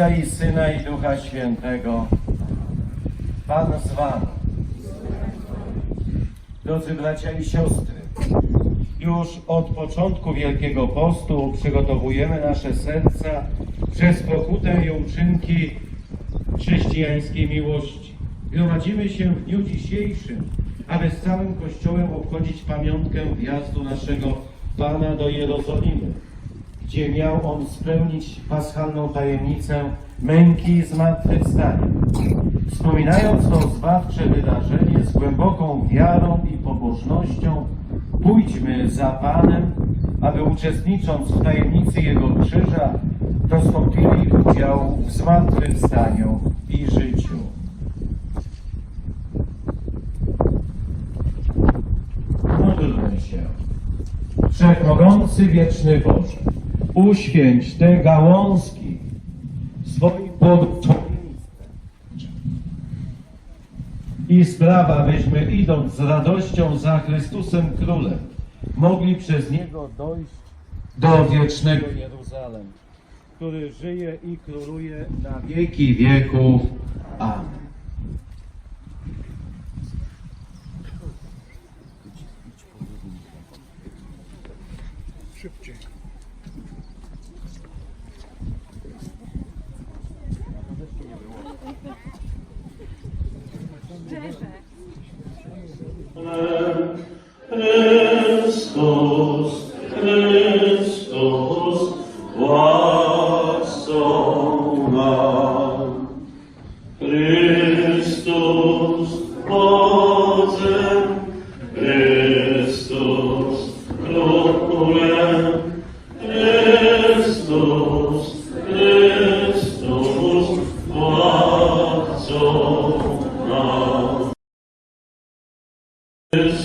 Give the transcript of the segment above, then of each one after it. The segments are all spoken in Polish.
Ojca i Syna i Ducha Świętego. Pan z Wami. Drodzy bracia i siostry, już od początku Wielkiego Postu przygotowujemy nasze serca przez pokutę i uczynki chrześcijańskiej miłości. Gromadzimy się w dniu dzisiejszym, aby z całym Kościołem obchodzić pamiątkę wjazdu naszego Pana do Jerozolimy, gdzie miał On spełnić paschalną tajemnicę męki zmartwychwstania. Wspominając to zbawcze wydarzenie z głęboką wiarą i pobożnością, pójdźmy za Panem, aby uczestnicząc w tajemnicy Jego krzyża, dostąpili udziału w zmartwychwstaniu i życiu. Módlmy się. Wszechmogący wieczny Boże, uświęć te gałązki swoim błogosławieństwem i sprawa, byśmy idąc z radością za Chrystusem Królem, mogli przez Niego dojść do wiecznego Jeruzalem, który żyje i króluje na wieki wieków. Amen. Szybciej. Brzeże.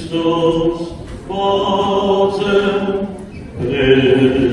Christus, Vater, Christus.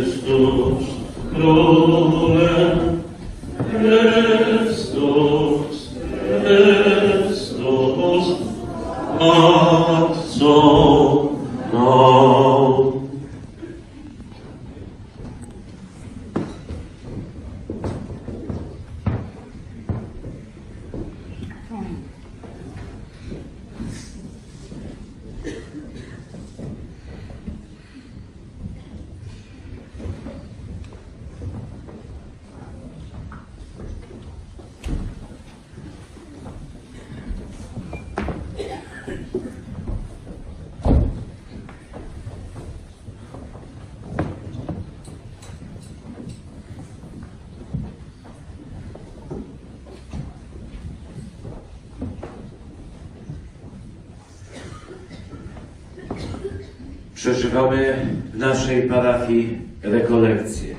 Przeżywamy w naszej parafii rekolekcje.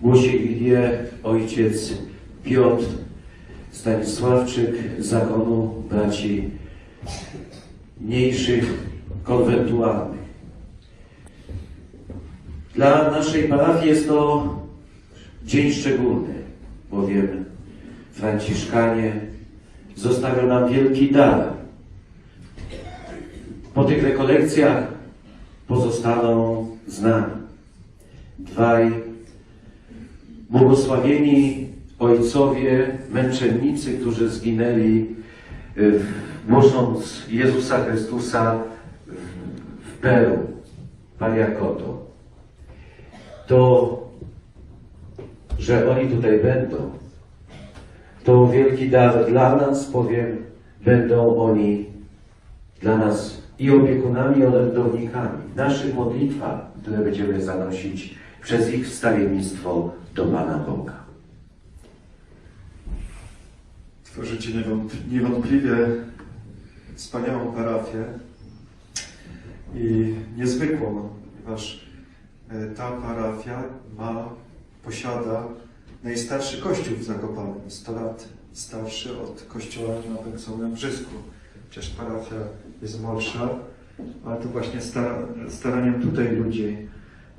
Głosi je ojciec Piotr Stanisławczyk zakonu braci mniejszych konwentualnych. Dla naszej parafii jest to dzień szczególny, bowiem Franciszkanie zostawią nam wielki dar. Po tych rekolekcjach pozostaną z nami dwaj błogosławieni ojcowie, męczennicy, którzy zginęli y, głosząc Jezusa Chrystusa w- Peru, Pariakoto. To, że oni tutaj będą, to wielki dar dla nas, bowiem będą oni dla nas i opiekunami, i orędownikami w naszych modlitwach, które będziemy zanosić przez ich wstawiennictwo do Pana Boga. Tworzycie niewąt- niewątpliwie wspaniałą parafię i niezwykłą, ponieważ e, ta parafia ma, posiada najstarszy kościół w Zakopanem, 100 lat starszy od kościoła na Sołnym Brzysku. Chociaż parafia jest młodsza, ale to właśnie sta- staraniem tutaj ludzi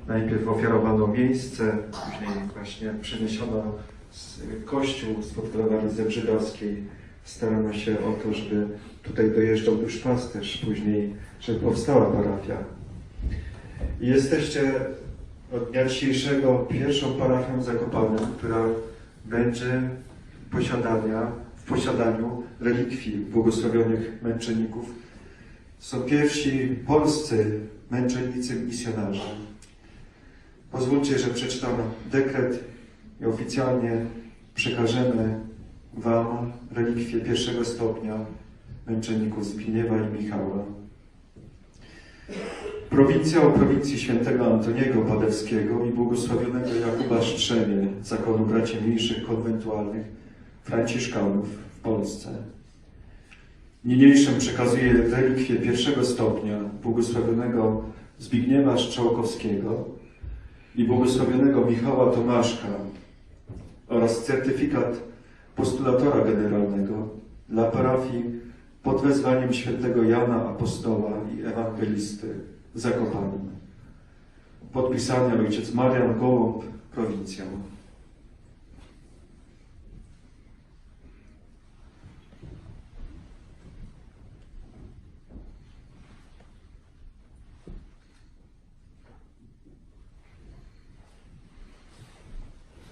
najpierw ofiarowano miejsce, później właśnie przeniesiono z- kościół spod walizem żydowskiej. Starano się o to, żeby tutaj dojeżdżał duszpasterz, później, żeby powstała parafia. I jesteście od dnia dzisiejszego pierwszą parafią Zakopanem, która będzie posiadania, w posiadaniu relikwii błogosławionych męczenników. Są pierwsi polscy męczennicy misjonarze. Pozwólcie, że przeczytam dekret i oficjalnie przekażemy Wam relikwie pierwszego stopnia męczenników Zbigniewa i Michała. Prowincja o prowincji świętego Antoniego Padewskiego i błogosławionego Jakuba Strzemie, zakonu braci mniejszych konwentualnych Franciszkanów w Polsce. Niniejszym przekazuję relikwie pierwszego stopnia błogosławionego Zbigniewa Strzałkowskiego i błogosławionego Michała Tomaszka oraz certyfikat postulatora generalnego dla parafii pod wezwaniem świętego Jana Apostoła i Ewangelisty w Zakopanem. Podpisany ojciec Marian Gołąb, prowincja.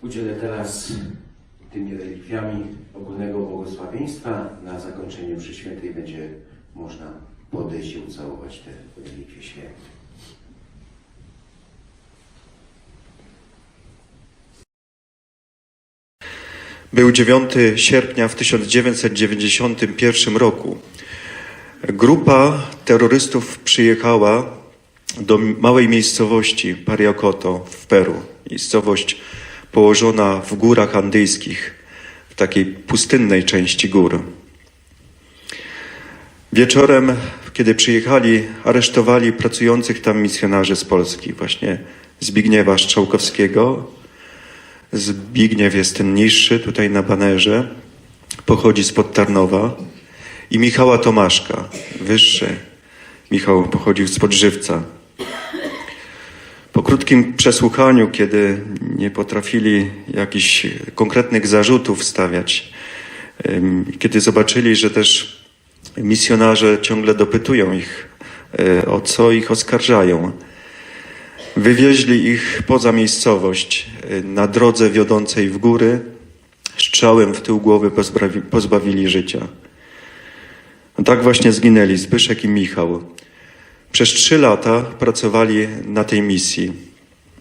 Udzielę teraz tymi relikwiami ogólnego błogosławieństwa. Na zakończenie mszy świętej będzie można podejść i ucałować te relikwie święte. Był 9 sierpnia w 1991 roku. Grupa terrorystów przyjechała do małej miejscowości Pariakoto w Peru. Miejscowość położona w górach andyjskich, w takiej pustynnej części gór. Wieczorem, kiedy przyjechali, aresztowali pracujących tam misjonarzy z Polski, właśnie Zbigniewa Strzałkowskiego, Zbigniew jest ten niższy tutaj na banerze, pochodzi spod Tarnowa i Michała Tomaszka, wyższy. Michał pochodził spod Żywca. Po krótkim przesłuchaniu, kiedy nie potrafili jakichś konkretnych zarzutów stawiać, kiedy zobaczyli, że też misjonarze ciągle dopytują ich, e, o co ich oskarżają, Wywieźli ich poza miejscowość, y, na drodze wiodącej w góry, strzałem w tył głowy pozbawi, pozbawili życia. Tak właśnie zginęli Zbyszek i Michał. Przez trzy lata pracowali na tej misji.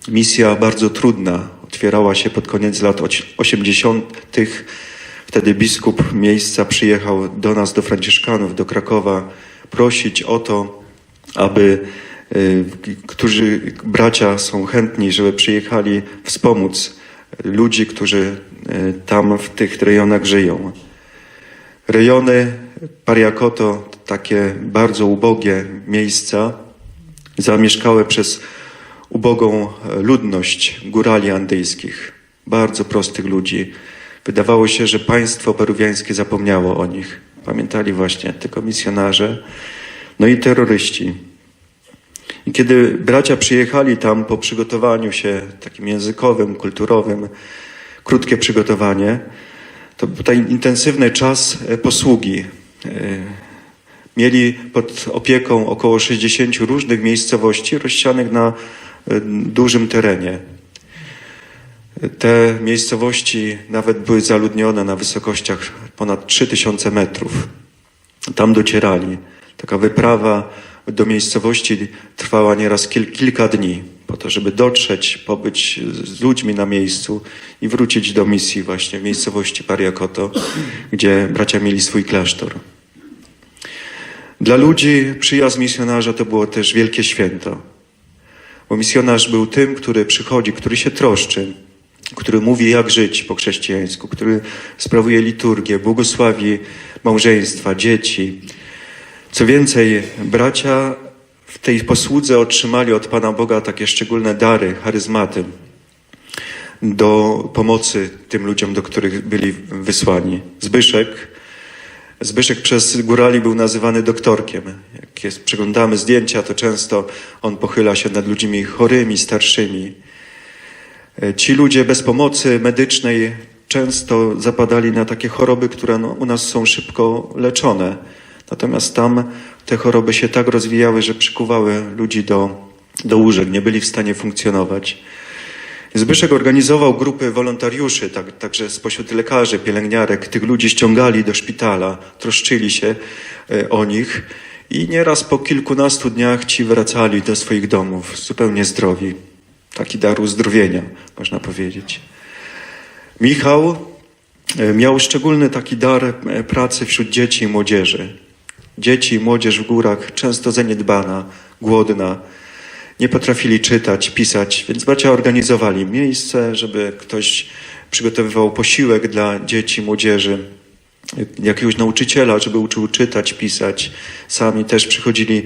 Misja bardzo trudna, otwierała się pod koniec lat oś- 80. Wtedy biskup miejsca przyjechał do nas, do Franciszkanów, do Krakowa, prosić o to, aby y, którzy bracia są chętni, żeby przyjechali wspomóc ludzi, którzy y, tam w tych rejonach żyją. Rejony Pariakoto, takie bardzo ubogie miejsca, zamieszkałe przez ubogą ludność górali andyjskich, bardzo prostych ludzi. Wydawało się, że państwo peruwiańskie zapomniało o nich. Pamiętali właśnie tylko misjonarze, no i terroryści. I kiedy bracia przyjechali tam po przygotowaniu się takim językowym, kulturowym, krótkie przygotowanie, to był taki intensywny czas e, posługi. Mieli pod opieką około 60 różnych miejscowości rozsianych na e, dużym terenie. Te miejscowości nawet były zaludnione na wysokościach ponad 3000 metrów. Tam docierali. Taka wyprawa do miejscowości trwała nieraz kil, kilka dni, po to, żeby dotrzeć, pobyć z ludźmi na miejscu i wrócić do misji właśnie w miejscowości Pariakoto, gdzie bracia mieli swój klasztor. Dla ludzi przyjazd misjonarza to było też wielkie święto, bo misjonarz był tym, który przychodzi, który się troszczy, który mówi, jak żyć po chrześcijańsku, który sprawuje liturgię, błogosławi małżeństwa, dzieci. Co więcej, bracia w tej posłudze otrzymali od Pana Boga takie szczególne dary, charyzmaty do pomocy tym ludziom, do których byli wysłani. Zbyszek, Zbyszek przez górali był nazywany doktorkiem. Jak jest, przeglądamy zdjęcia, to często on pochyla się nad ludźmi chorymi, starszymi. E, Ci ludzie bez pomocy medycznej często zapadali na takie choroby, które no, u nas są szybko leczone. Natomiast tam te choroby się tak rozwijały, że przykuwały ludzi do, do łóżek, nie byli w stanie funkcjonować. Zbyszek organizował grupy wolontariuszy, tak, także spośród lekarzy, pielęgniarek, tych ludzi ściągali do szpitala, troszczyli się e, o nich i nieraz po kilkunastu dniach ci wracali do swoich domów, zupełnie zdrowi. Taki dar uzdrowienia, można powiedzieć. Michał e, miał szczególny taki dar e, pracy wśród dzieci i młodzieży. Dzieci i młodzież w górach często zaniedbana, głodna, nie potrafili czytać, pisać, więc bracia organizowali miejsce, żeby ktoś przygotowywał posiłek dla dzieci, młodzieży, jakiegoś nauczyciela, żeby uczył czytać, pisać. Sami też przychodzili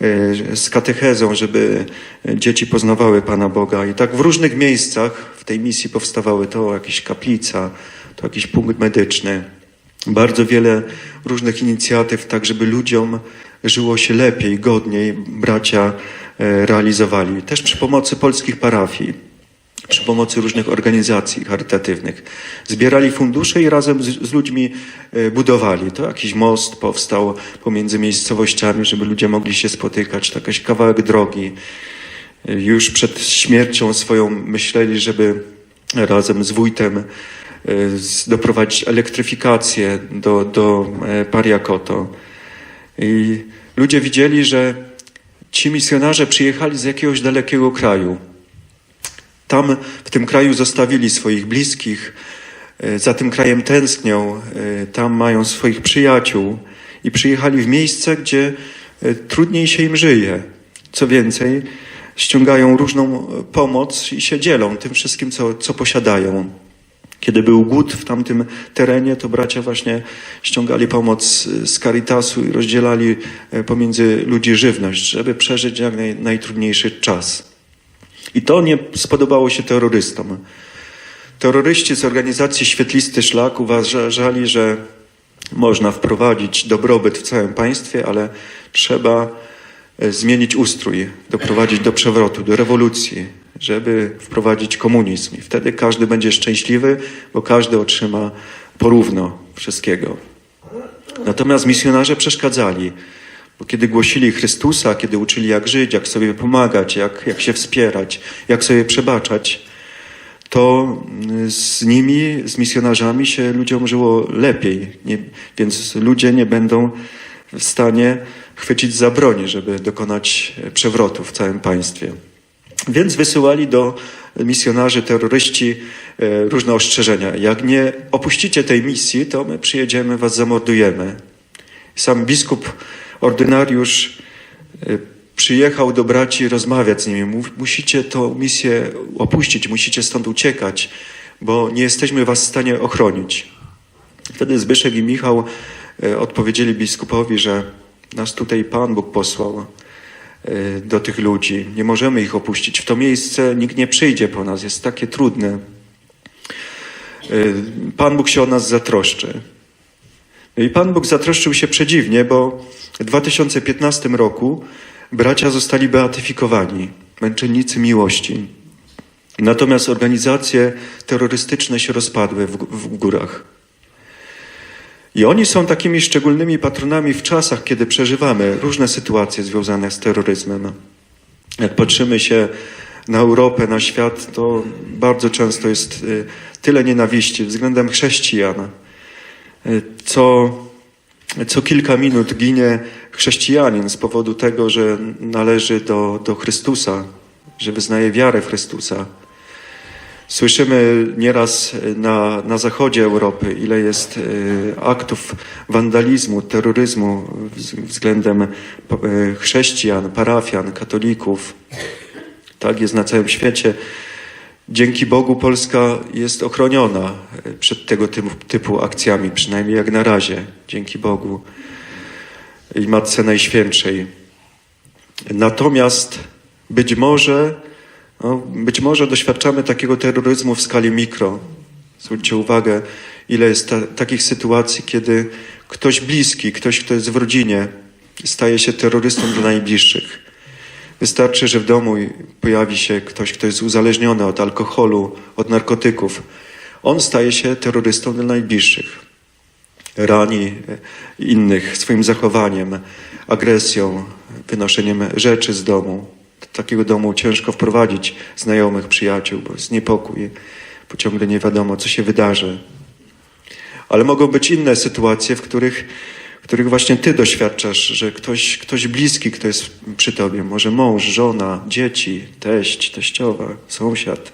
e, z katechezą, żeby dzieci poznawały Pana Boga. I tak w różnych miejscach w tej misji powstawały to jakieś kaplica, to jakiś punkt medyczny. Bardzo wiele różnych inicjatyw, tak żeby ludziom żyło się lepiej, godniej, bracia realizowali. Też przy pomocy polskich parafii, przy pomocy różnych organizacji charytatywnych. Zbierali fundusze i razem z, z ludźmi e, budowali. To jakiś most powstał pomiędzy miejscowościami, żeby ludzie mogli się spotykać. To jakiś kawałek drogi. E, Już przed śmiercią swoją myśleli, żeby razem z wójtem e, doprowadzić elektryfikację do, do e, Pariakoto. I ludzie widzieli, że ci misjonarze przyjechali z jakiegoś dalekiego kraju. Tam w tym kraju zostawili swoich bliskich, e, za tym krajem tęsknią, e, tam mają swoich przyjaciół i przyjechali w miejsce, gdzie e, trudniej się im żyje. Co więcej, ściągają różną pomoc i się dzielą tym wszystkim, co, co posiadają. Kiedy był głód w tamtym terenie, to bracia właśnie ściągali pomoc z Caritasu i rozdzielali e, pomiędzy ludzi żywność, żeby przeżyć jak naj, najtrudniejszy czas. I to nie spodobało się terrorystom. Terroryści z organizacji Świetlisty Szlak uważali, że można wprowadzić dobrobyt w całym państwie, ale trzeba e, zmienić ustrój, doprowadzić do przewrotu, do rewolucji, żeby wprowadzić komunizm. I wtedy każdy będzie szczęśliwy, bo każdy otrzyma porówno wszystkiego. Natomiast misjonarze przeszkadzali, bo kiedy głosili Chrystusa, kiedy uczyli jak żyć, jak sobie pomagać, jak, jak się wspierać, jak sobie przebaczać, to mm, z nimi, z misjonarzami się ludziom żyło lepiej, nie, więc ludzie nie będą w stanie chwycić za broń, żeby dokonać e, przewrotu w całym państwie. Więc wysyłali do misjonarzy, terroryści e, różne ostrzeżenia. Jak nie opuścicie tej misji, to my przyjedziemy, was zamordujemy. Sam biskup, ordynariusz e, przyjechał do braci rozmawiać z nimi. Musicie tę misję opuścić, musicie stąd uciekać, bo nie jesteśmy was w stanie ochronić. Wtedy Zbyszek i Michał e, odpowiedzieli biskupowi, że nas tutaj Pan Bóg posłał do tych ludzi. Nie możemy ich opuścić. W to miejsce nikt nie przyjdzie po nas. Jest takie trudne. E, Pan Bóg się o nas zatroszczy. No i Pan Bóg zatroszczył się przedziwnie, bo w 2015 roku bracia zostali beatyfikowani, męczennicy miłości. Natomiast organizacje terrorystyczne się rozpadły w, w górach. I oni są takimi szczególnymi patronami w czasach, kiedy przeżywamy różne sytuacje związane z terroryzmem. Jak patrzymy się na Europę, na świat, to bardzo często jest y, tyle nienawiści względem chrześcijan. Y, Co, co kilka minut ginie chrześcijanin z powodu tego, że należy do, do Chrystusa, że wyznaje wiarę w Chrystusa. Słyszymy nieraz na, na zachodzie Europy, ile jest e, aktów wandalizmu, terroryzmu wz- względem e, chrześcijan, parafian, katolików. Tak jest na całym świecie. Dzięki Bogu Polska jest ochroniona e, przed tego typu akcjami, przynajmniej jak na razie. Dzięki Bogu i Matce Najświętszej. Natomiast być może, no, być może doświadczamy takiego terroryzmu w skali mikro. Zwróćcie uwagę, ile jest ta, takich sytuacji, kiedy ktoś bliski, ktoś, kto jest w rodzinie, staje się terrorystą dla najbliższych. Wystarczy, że w domu pojawi się ktoś, kto jest uzależniony od alkoholu, od narkotyków. On staje się terrorystą dla najbliższych. Rani e, innych swoim zachowaniem, agresją, wynoszeniem rzeczy z domu. Takiego domu ciężko wprowadzić znajomych, przyjaciół, bo jest niepokój, bo ciągle nie wiadomo, co się wydarzy. Ale mogą być inne sytuacje, w których, w których właśnie ty doświadczasz, że ktoś, ktoś bliski, kto jest przy tobie, może mąż, żona, dzieci, teść, teściowa, sąsiad,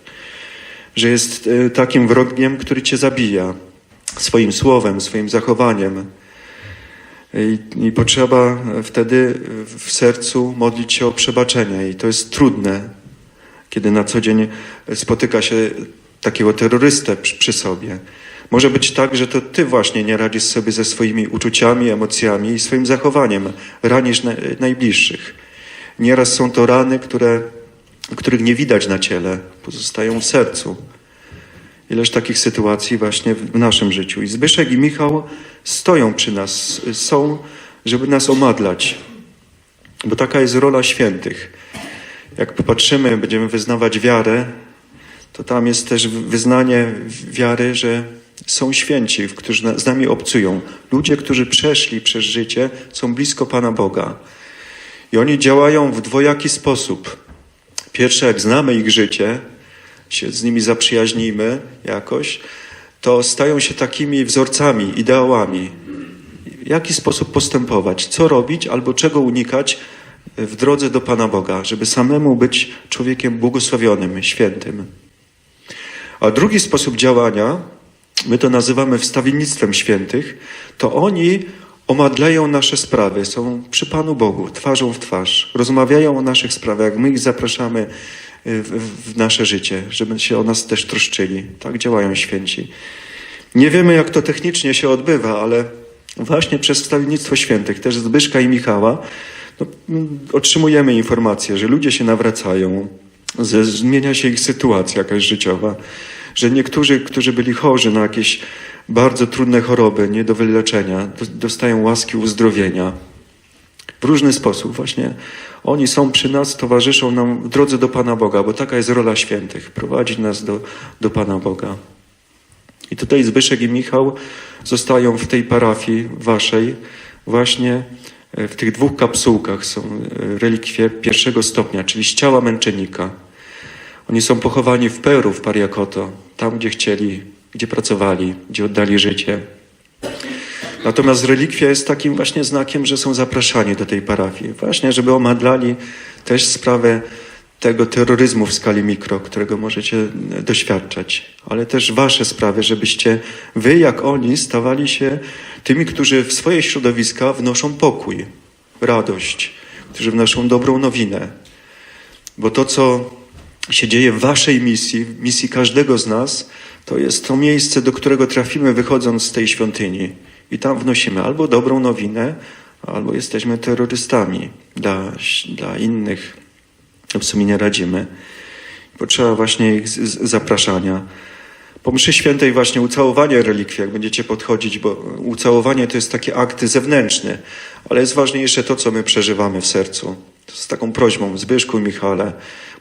że jest e, takim wrogiem, który cię zabija swoim słowem, swoim zachowaniem. I, I potrzeba wtedy w sercu modlić się o przebaczenie. I to jest trudne, kiedy na co dzień spotyka się takiego terrorystę przy, przy sobie. Może być tak, że to ty właśnie nie radzisz sobie ze swoimi uczuciami, emocjami i swoim zachowaniem. Ranisz na, najbliższych. Nieraz są to rany, które, których nie widać na ciele, pozostają w sercu. Ileż takich sytuacji właśnie w naszym życiu. I Zbyszek i Michał stoją przy nas, są, żeby nas omadlać. Bo taka jest rola świętych. Jak popatrzymy, będziemy wyznawać wiarę, to tam jest też wyznanie wiary, że są święci, którzy z nami obcują. Ludzie, którzy przeszli przez życie, są blisko Pana Boga. I oni działają w dwojaki sposób. Pierwsze, jak znamy ich życie, się z nimi zaprzyjaźnijmy jakoś, to stają się takimi wzorcami, ideałami. W jaki sposób postępować, co robić albo czego unikać w drodze do Pana Boga, żeby samemu być człowiekiem błogosławionym, świętym. A drugi sposób działania, my to nazywamy wstawiennictwem świętych, to oni omadlają nasze sprawy, są przy Panu Bogu, twarzą w twarz, rozmawiają o naszych sprawach, my ich zapraszamy w, nasze życie, żeby się o nas też troszczyli. Tak działają święci. Nie wiemy, jak to technicznie się odbywa, ale właśnie przez wstawiennictwo świętych, też Zbyszka i Michała, no, otrzymujemy informacje, że ludzie się nawracają, że zmienia się ich sytuacja jakaś życiowa, że niektórzy, którzy byli chorzy na jakieś bardzo trudne choroby, nie do wyleczenia, do- dostają łaski uzdrowienia. W różny sposób właśnie. Oni są przy nas, towarzyszą nam w drodze do Pana Boga, bo taka jest rola świętych, prowadzić nas do, do Pana Boga. I tutaj Zbyszek i Michał zostają w tej parafii waszej właśnie e, w tych dwóch kapsułkach są e, relikwie pierwszego stopnia, czyli z ciała męczennika. Oni są pochowani w Peru, w Pariakoto, tam gdzie chcieli, gdzie pracowali, gdzie oddali życie. Natomiast relikwia jest takim właśnie znakiem, że są zapraszani do tej parafii. Właśnie, żeby omadlali też sprawę tego terroryzmu w skali mikro, którego możecie doświadczać, ale też wasze sprawy, żebyście wy, jak oni, stawali się tymi, którzy w swoje środowiska wnoszą pokój, radość, którzy wnoszą dobrą nowinę. Bo to, co się dzieje w waszej misji, w misji każdego z nas, to jest to miejsce, do którego trafimy wychodząc z tej świątyni. I tam wnosimy albo dobrą nowinę, albo jesteśmy terrorystami dla, dla innych. W sumie nie radzimy. Potrzeba właśnie ich z, z, zapraszania. Po mszy świętej właśnie ucałowanie relikwii, jak będziecie podchodzić, bo ucałowanie to jest taki akt zewnętrzny, ale jest ważniejsze to, co my przeżywamy w sercu. Z taką prośbą, Zbyszku i Michale,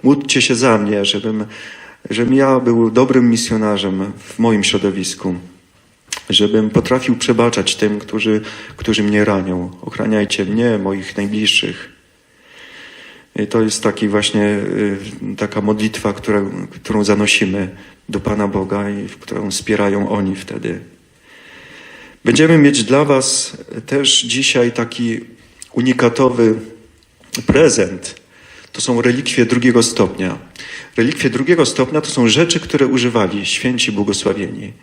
módlcie się za mnie, żebym, żebym ja był dobrym misjonarzem w moim środowisku, żebym potrafił przebaczać tym, którzy, którzy mnie ranią. Ochraniajcie mnie, moich najbliższych. I to jest taki właśnie y, taka modlitwa, która, którą zanosimy do Pana Boga i którą wspierają oni wtedy. Będziemy mieć dla Was też dzisiaj taki unikatowy prezent. To są relikwie drugiego stopnia. Relikwie drugiego stopnia to są rzeczy, które używali święci błogosławieni.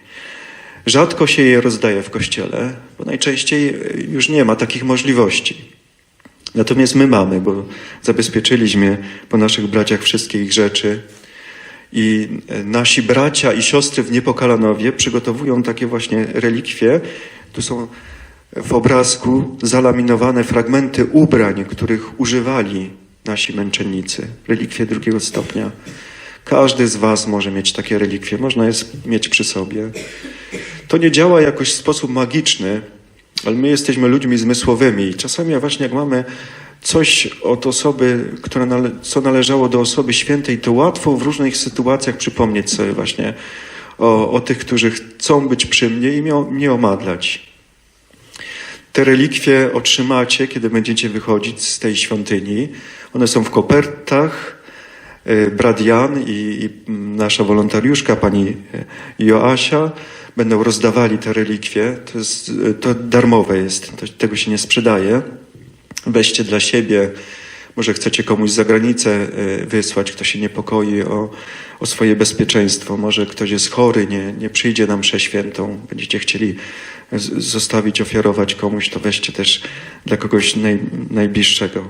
Rzadko się je rozdaje w kościele, bo najczęściej już nie ma takich możliwości. Natomiast my mamy, bo zabezpieczyliśmy po naszych braciach wszystkie ich rzeczy. I nasi bracia i siostry w Niepokalanowie przygotowują takie właśnie relikwie. Tu są w obrazku zalaminowane fragmenty ubrań, których używali nasi męczennicy. Relikwie drugiego stopnia. Każdy z Was może mieć takie relikwie, można je mieć przy sobie. To nie działa jakoś w sposób magiczny, ale my jesteśmy ludźmi zmysłowymi i czasami właśnie jak mamy coś od osoby, która nale co należało do osoby świętej, to łatwo w różnych sytuacjach przypomnieć sobie właśnie o, o tych, którzy chcą być przy mnie i mnie, mnie omadlać. Te relikwie otrzymacie, kiedy będziecie wychodzić z tej świątyni. One są w kopertach. Brat Jan i, i nasza wolontariuszka, pani y, Joasia, będą rozdawali te relikwie. To, jest, y, to darmowe jest, to, tego się nie sprzedaje. Weźcie dla siebie, może chcecie komuś za granicę wysłać, kto się niepokoi o, o swoje bezpieczeństwo. Może ktoś jest chory, nie, nie przyjdzie na mszę świętą. Będziecie chcieli zostawić, ofiarować komuś, to weźcie też dla kogoś naj, najbliższego.